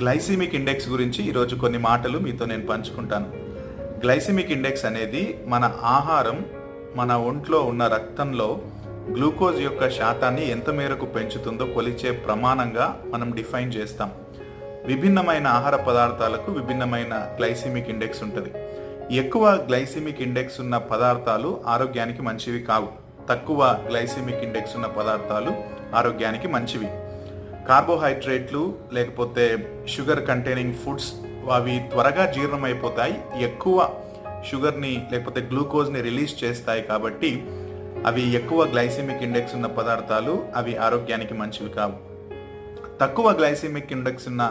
Glycemic index గురించి ఈరోజు కొన్ని మాటలు మీతో నేను పంచుకుంటాను. గ్లైసిమిక్ ఇండెక్స్ అనేది మన ఆహారం మన ఒంట్లో ఉన్న రక్తంలో గ్లూకోజ్ యొక్క శాతాన్ని ఎంత మేరకు పెంచుతుందో కొలిచే ప్రమాణంగా మనం డిఫైన్ చేస్తాం. విభిన్నమైన ఆహార పదార్థాలకు విభిన్నమైన గ్లైసిమిక్ ఇండెక్స్ ఉంటుంది. ఎక్కువ గ్లైసిమిక్ ఇండెక్స్ ఉన్న పదార్థాలు ఆరోగ్యానికి మంచివి కావు. తక్కువ గ్లైసిమిక్ ఇండెక్స్ ఉన్న పదార్థాలు ఆరోగ్యానికి మంచివి. కార్బోహైడ్రేట్లు లేకపోతే షుగర్ కంటైనింగ్ ఫుడ్స్ అవి త్వరగా జీర్ణమైపోతాయి. ఎక్కువ షుగర్ని లేకపోతే గ్లూకోజ్ని రిలీజ్ చేస్తాయి కాబట్టి అవి ఎక్కువ గ్లైసిమిక్ ఇండెక్స్ ఉన్న పదార్థాలు అవి ఆరోగ్యానికి మంచివి కావు. తక్కువ గ్లైసిమిక్ ఇండెక్స్ ఉన్న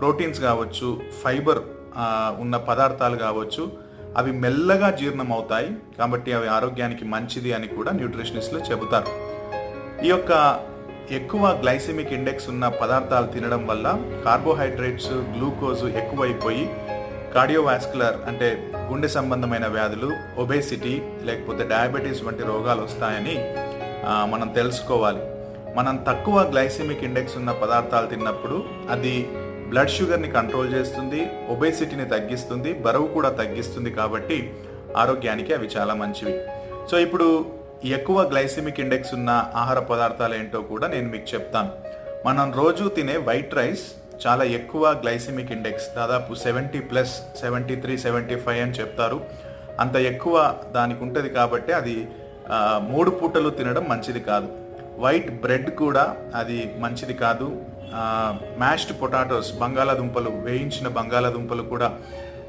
ప్రోటీన్స్ కావచ్చు ఫైబర్ ఉన్న పదార్థాలు కావచ్చు అవి మెల్లగా జీర్ణం అవుతాయి కాబట్టి అవి ఆరోగ్యానికి మంచిది అని కూడా న్యూట్రిషనిస్ట్లు చెబుతారు. ఈ యొక్క ఎక్కువ గ్లైసెమిక్ ఇండెక్స్ ఉన్న పదార్థాలు తినడం వల్ల కార్బోహైడ్రేట్స్ గ్లూకోజ్ ఎక్కువైపోయి కార్డియోవాస్కులర్ అంటే గుండె సంబంధమైన వ్యాధులు ఒబేసిటీ లేకపోతే డయాబెటీస్ వంటి రోగాలు వస్తాయని మనం తెలుసుకోవాలి. మనం తక్కువ గ్లైసెమిక్ ఇండెక్స్ ఉన్న పదార్థాలు తిన్నప్పుడు అది బ్లడ్ షుగర్ని కంట్రోల్ చేస్తుంది ఒబేసిటీని తగ్గిస్తుంది బరువు కూడా తగ్గిస్తుంది కాబట్టి ఆరోగ్యానికి అవి చాలా మంచివి. సో ఇప్పుడు ఎక్కువ గ్లైసిమిక్ ఇండెక్స్ ఉన్న ఆహార పదార్థాలు ఏంటో కూడా నేను మీకు చెప్తాను. మనం రోజు తినే వైట్ రైస్ చాలా ఎక్కువ గ్లైసిమిక్ ఇండెక్స్ దాదాపు seventy plus seventy three seventy five అని చెప్తారు. అంత ఎక్కువ దానికి ఉంటుంది కాబట్టి అది మూడు పూటలు తినడం మంచిది కాదు. వైట్ బ్రెడ్ కూడా అది మంచిది కాదు. మ్యాష్డ్ పొటాటోస్ బంగాళాదుంపలు వేయించిన బంగాళాదుంపలు కూడా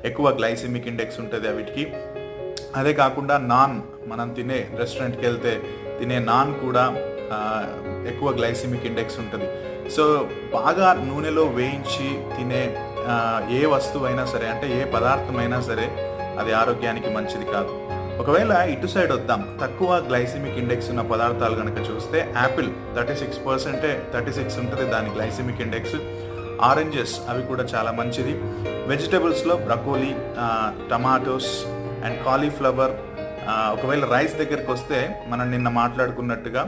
ఎక్కువ గ్లైసిమిక్ ఇండెక్స్ ఉంటుంది వీటికి. అదే కాకుండా నాన్ మనం తినే రెస్టారెంట్కి వెళ్తే తినే నాన్ కూడా ఎక్కువ గ్లైసిమిక్ ఇండెక్స్ ఉంటుంది. సో బాగా నూనెలో వేయించి తినే ఏ వస్తువు అయినా సరే అంటే ఏ పదార్థమైనా సరే అది ఆరోగ్యానికి మంచిది కాదు. ఒకవేళ ఇటు సైడ్ వద్దాం తక్కువ గ్లైసిమిక్ ఇండెక్స్ ఉన్న పదార్థాలు కనుక చూస్తే యాపిల్ థర్టీ సిక్స్ పర్సెంటే థర్టీ సిక్స్ ఉంటుంది దాని గ్లైసిమిక్ ఇండెక్స్. ఆరెంజెస్ అవి కూడా చాలా మంచిది. వెజిటబుల్స్లో బ్రకోలీ టమాటోస్ అండ్ కాలీఫ్లవర్ ఒకవేళ రైస్ దగ్గరికి వస్తే మనం నిన్న మాట్లాడుకున్నట్టుగా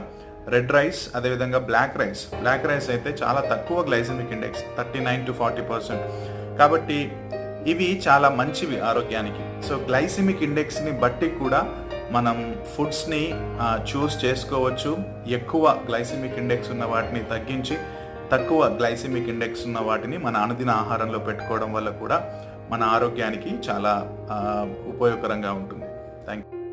రెడ్ రైస్ అదేవిధంగా బ్లాక్ రైస్. బ్లాక్ రైస్ అయితే చాలా తక్కువ glycemic index thirty nine to forty percent. కాబట్టి ఇవి చాలా మంచివి ఆరోగ్యానికి. సో గ్లైసిమిక్ ఇండెక్స్ని బట్టి కూడా మనం ఫుడ్స్ని చూస్ చేసుకోవచ్చు. ఎక్కువ గ్లైసిమిక్ ఇండెక్స్ ఉన్న వాటిని తగ్గించి తక్కువ గ్లైసిమిక్ ఇండెక్స్ ఉన్న వాటిని మన అనుదిన ఆహారంలో పెట్టుకోవడం వల్ల కూడా మన ఆరోగ్యానికి చాలా ఉపయోగకరంగా ఉంటుంది. Thank you